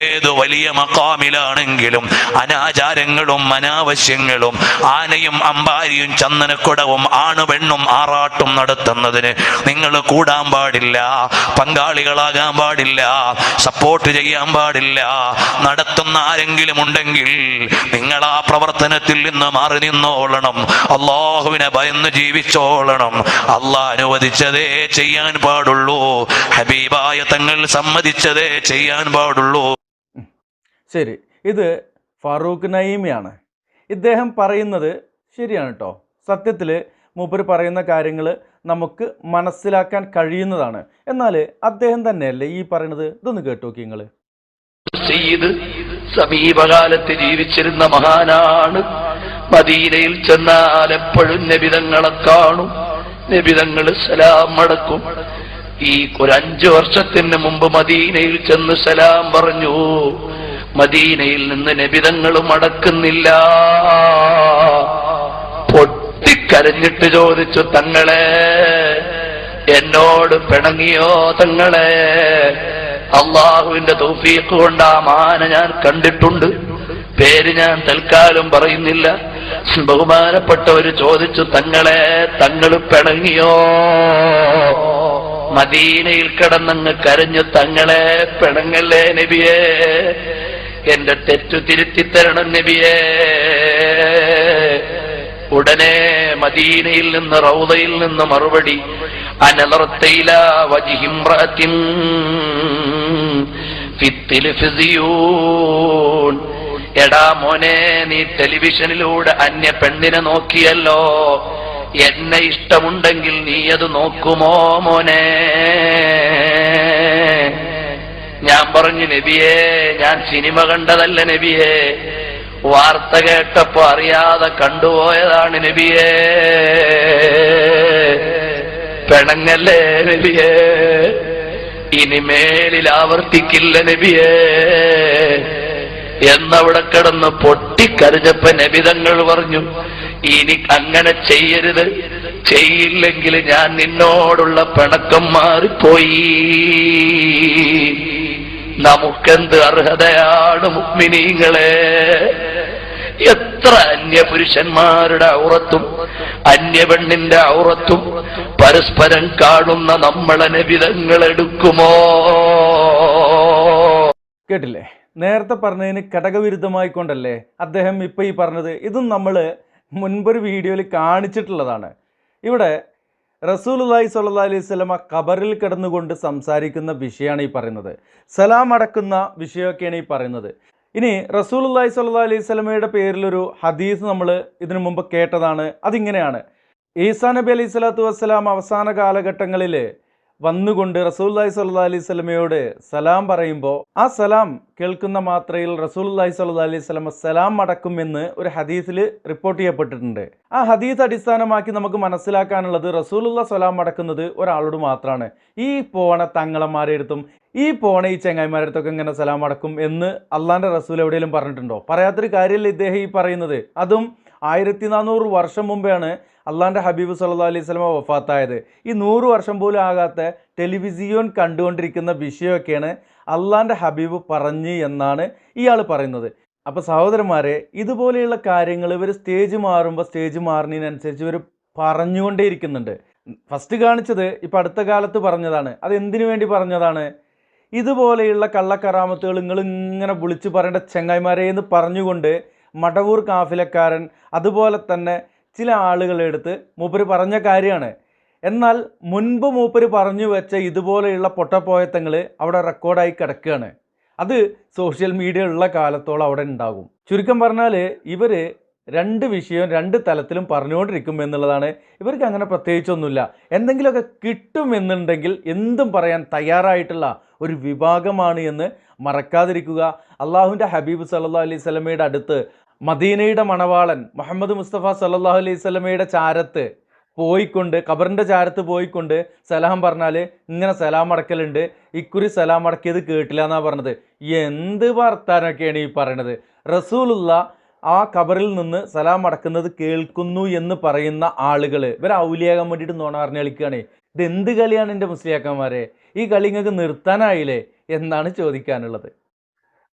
ഏത് വലിയ മക്കാമിലാണെങ്കിലും അനാചാരങ്ങളും അനാവശ്യങ്ങളും ആനയും അമ്പാരിയും ചന്ദനക്കുടവും ആണ് പെണ്ണും ആറാട്ടും നടത്തുന്നതിന് നിങ്ങൾ കൂടാൻ പാടില്ല പങ്കാളികളാകാൻ പാടില്ല സപ്പോർട്ട് ചെയ്യാൻ പാടില്ല. നടത്തുന്ന ആരെങ്കിലും ഉണ്ടെങ്കിൽ നിങ്ങൾ ആ പ്രവർത്തനത്തിൽ നിന്ന് മാറി നിന്നോളണം. അള്ളാഹുവിനെ ഭയന്ന് ജീവിച്ചോളണം. അള്ളാഹ് അനുവദിച്ചതേ ചെയ്യാൻ പാടുള്ളൂ. ഹബീബായ തങ്ങൾ സമ്മതിച്ചതേ ചെയ്യാൻ പാടുള്ളൂ. ശരി. ഇത് ഫറൂഖ് നയീമിയാണ് ഇദ്ദേഹം പറയുന്നത് ശരിയാണ് കേട്ടോ സത്യത്തിൽ മൂപ്പർ പറയുന്ന കാര്യങ്ങൾ നമുക്ക് മനസ്സിലാക്കാൻ കഴിയുന്നതാണ്. എന്നാൽ അദ്ദേഹം തന്നെയല്ലേ ഈ പറയുന്നത് ഇതൊന്ന് കേട്ടു നിങ്ങൾ സമീപകാലത്ത് ജീവിച്ചിരുന്ന മഹാനാണ്. മദീനയിൽ ചെന്നാൽ എപ്പോഴും നബിതങ്ങളെ കാണും. നബിതങ്ങൾ സലാം മടക്കും ഈ ഒരു അഞ്ചു വർഷത്തിന് മുമ്പ് മദീനയിൽ ചെന്ന് സലാം പറഞ്ഞു. മദീനയിൽ നിന്ന് നബിതങ്ങളും അടക്കുന്നില്ല. പൊട്ടിക്കരഞ്ഞിട്ട് ചോദിച്ചു തങ്ങളെ എന്നോട് പിണങ്ങിയോ തങ്ങളെ? അള്ളാഹുവിന്റെ തൗഫീഖ് കൊണ്ട് ആ മാന ഞാൻ കണ്ടിട്ടുണ്ട്. പേര് ഞാൻ തൽക്കാലം പറയുന്നില്ല. ബഹുമാനപ്പെട്ടവര് ചോദിച്ചു തങ്ങളെ തങ്ങൾ പിണങ്ങിയോ? മദീനയിൽ കിടന്നങ്ങ് കരഞ്ഞു തങ്ങളെ പിണങ്ങല്ലേ നബിയേ? എന്റെ തെറ്റു തിരുത്തി തരണം നബിയേ. ഉടനെ മദീനയിൽ നിന്ന് റൗദയിൽ നിന്ന് മറുപടി അനലർത്തയില എടാ മോനെ നീ ടെലിവിഷനിലൂടെ അന്യ പെണ്ണിനെ നോക്കിയല്ലോ. എന്നെ ഇഷ്ടമുണ്ടെങ്കിൽ നീ അത് നോക്കുമോ മോനെ? ഞാൻ പറഞ്ഞു നബിയേ ഞാൻ സിനിമ കണ്ടതല്ല നബിയേ. വാർത്ത കേട്ടപ്പോ അറിയാതെ കണ്ടുപോയതാണ് നബിയേ. പെണങ്ങല്ലേ നബിയേ. ഇനി മേലിൽ ആവർത്തിക്കില്ല നബിയേ. എന്നവിടെ കിടന്ന് പൊട്ടിക്കരഞ്ഞപ്പ നബിതങ്ങൾ പറഞ്ഞു ഇനി അങ്ങനെ ചെയ്യരുത്. ചെയ്യില്ലെങ്കിൽ ഞാൻ നിന്നോടുള്ള പിണക്കം മാറിപ്പോയി. നമുക്കെന്ത് അർഹതയാണ് മുഗ്മിനീങ്ങളെ? എത്ര അന്യപുരുഷന്മാരുടെ ഔറത്തും അന്യപെണ്ണിന്റെ ഔറത്തും പരസ്പരം കാണുന്ന നമ്മളെ നബിതങ്ങൾ എടുക്കുമോ? കേട്ടില്ലേ? നേരത്തെ പറഞ്ഞതിന് ഘടകവിരുദ്ധമായിക്കൊണ്ടല്ലേ അദ്ദേഹം ഇപ്പോൾ ഈ പറഞ്ഞത്? ഇതും നമ്മൾ മുൻപൊരു വീഡിയോയിൽ കാണിച്ചിട്ടുള്ളതാണ്. ഇവിടെ റസൂലുല്ലാഹി സ്വല്ലല്ലാഹി അലൈഹി സ്വലമ ഖബറിൽ കിടന്നുകൊണ്ട് സംസാരിക്കുന്ന വിഷയമാണ് ഈ പറയുന്നത്. സലാം അടക്കുന്ന വിഷയമൊക്കെയാണ് ഈ പറയുന്നത്. ഇനി റസൂലുല്ലാഹി സ്വല്ലല്ലാഹി അലൈഹി സ്വലമയുടെ പേരിലൊരു ഹദീസ് നമ്മൾ ഇതിനു മുമ്പ് കേട്ടതാണ്. അതിങ്ങനെയാണ്. ഈസാ നബി അലൈഹി സ്വലാത്തു വസ്സലാം അവസാന കാലഘട്ടങ്ങളിൽ വന്നുകൊണ്ട് റസൂല്ലായി സല്ലാ അലൈഹി സ്വലമയോട് സലാം പറയുമ്പോൾ ആ സലാം കേൾക്കുന്ന മാത്രയിൽ റസൂല്ലായി സല്ലാ അലൈഹി സ്വലമ സലാം മടക്കുമെന്ന് ഒരു ഹദീസിൽ റിപ്പോർട്ട് ചെയ്യപ്പെട്ടിട്ടുണ്ട്. ആ ഹദീസ് അടിസ്ഥാനമാക്കി നമുക്ക് മനസ്സിലാക്കാനുള്ളത് റസൂലുള്ള സലാം മടക്കുന്നത് ഒരാളോട് മാത്രമാണ് ഈ പോണ തങ്ങളന്മാരെ അടുത്തും ഈ പോണ ഈ ചെങ്ങായിമാരുടെ അടുത്തൊക്കെ ഇങ്ങനെ സലാം മടക്കും എന്ന് അള്ളാന്റെ റസൂൽ എവിടെയെങ്കിലും പറഞ്ഞിട്ടുണ്ടോ? പറയാത്തൊരു കാര്യമല്ല ഇദ്ദേഹം ഈ പറയുന്നത്? അതും ആയിരത്തി നാനൂറ് വർഷം മുമ്പെയാണ് അള്ളാന്റെ ഹബീബ് സല്ലാ അലൈഹി സ്വലമ വഫാത്തായത്. ഈ നൂറ് വർഷം പോലും ആകാത്ത ടെലിവിസിയോൻ കണ്ടുകൊണ്ടിരിക്കുന്ന വിഷയമൊക്കെയാണ് അള്ളാന്റെ ഹബീബ് പറഞ്ഞ് എന്നാണ് ഇയാൾ പറയുന്നത്. അപ്പോൾ സഹോദരന്മാരെ ഇതുപോലെയുള്ള കാര്യങ്ങൾ ഇവർ സ്റ്റേജ് മാറുമ്പോൾ സ്റ്റേജ് മാറുന്നതിനനുസരിച്ച് ഇവർ പറഞ്ഞുകൊണ്ടേയിരിക്കുന്നുണ്ട്. ഫസ്റ്റ് കാണിച്ചത് ഇപ്പോൾ അടുത്ത കാലത്ത് പറഞ്ഞതാണ്. അത് എന്തിനു വേണ്ടി പറഞ്ഞതാണ്? ഇതുപോലെയുള്ള കള്ളക്കറാമത്തുകൾ നിങ്ങൾ ഇങ്ങനെ വിളിച്ച് പറയേണ്ട ചെങ്ങായിമാരെ എന്ന് പറഞ്ഞുകൊണ്ട് മടവൂർ കാഫിലക്കാരൻ അതുപോലെ തന്നെ ചില ആളുകളെടുത്ത് മൂപ്പര് പറഞ്ഞ കാര്യമാണ്. എന്നാൽ മുൻപ് മൂപ്പര് പറഞ്ഞു വെച്ച ഇതുപോലെയുള്ള പൊട്ടപ്പോയത്തങ്ങൾ അവിടെ റെക്കോർഡായി കിടക്കുകയാണ്. അത് സോഷ്യൽ മീഡിയ ഉള്ള കാലത്തോളം അവിടെ ഉണ്ടാകും. ചുരുക്കം പറഞ്ഞാൽ ഇവർ രണ്ട് വിഷയവും രണ്ട് തലത്തിലും പറഞ്ഞുകൊണ്ടിരിക്കും എന്നുള്ളതാണ്. ഇവർക്ക് അങ്ങനെ പ്രത്യേകിച്ചൊന്നുമില്ല. എന്തെങ്കിലുമൊക്കെ കിട്ടുമെന്നുണ്ടെങ്കിൽ എന്തും പറയാൻ തയ്യാറായിട്ടുള്ള ഒരു വിഭാഗമാണ് എന്ന് മറക്കാതിരിക്കുക. അള്ളാഹുവിന്റെ ഹബീബ് സല്ലാ അലൈഹി സ്വലമയുടെ അടുത്ത് മദീനയുടെ മണവാളൻ മുഹമ്മദ് മുസ്തഫ സല്ലാഹു അലൈഹി സ്വലമയുടെ ചാരത്ത് പോയിക്കൊണ്ട് ഖബറിന്റെ ചാരത്ത് പോയിക്കൊണ്ട് സലാം പറഞ്ഞാൽ ഇങ്ങനെ സലാം അടക്കലുണ്ട് ഇക്കുറി സലാം അടക്കിയത് കേട്ടില്ല എന്നാണ് പറഞ്ഞത്. എന്ത് വർത്താനൊക്കെയാണ് ഈ പറയണത്? റസൂലുള്ള ആ ഖബറിൽ നിന്ന് സലാം അടക്കുന്നത് കേൾക്കുന്നു എന്ന് പറയുന്ന ആളുകൾ ഇവർ ഔലിയാകാൻ വേണ്ടിയിട്ട് നോണ പറഞ്ഞ് കളിക്കുകയാണ് ഇത് എന്ത് കളിയാണ് എന്റെ മുസ്ലിയാക്കന്മാരെ? ഈ കളി നിങ്ങൾക്ക് നിർത്താനായില്ലേ? എന്നാണ് ചോദിക്കാനുള്ളത്.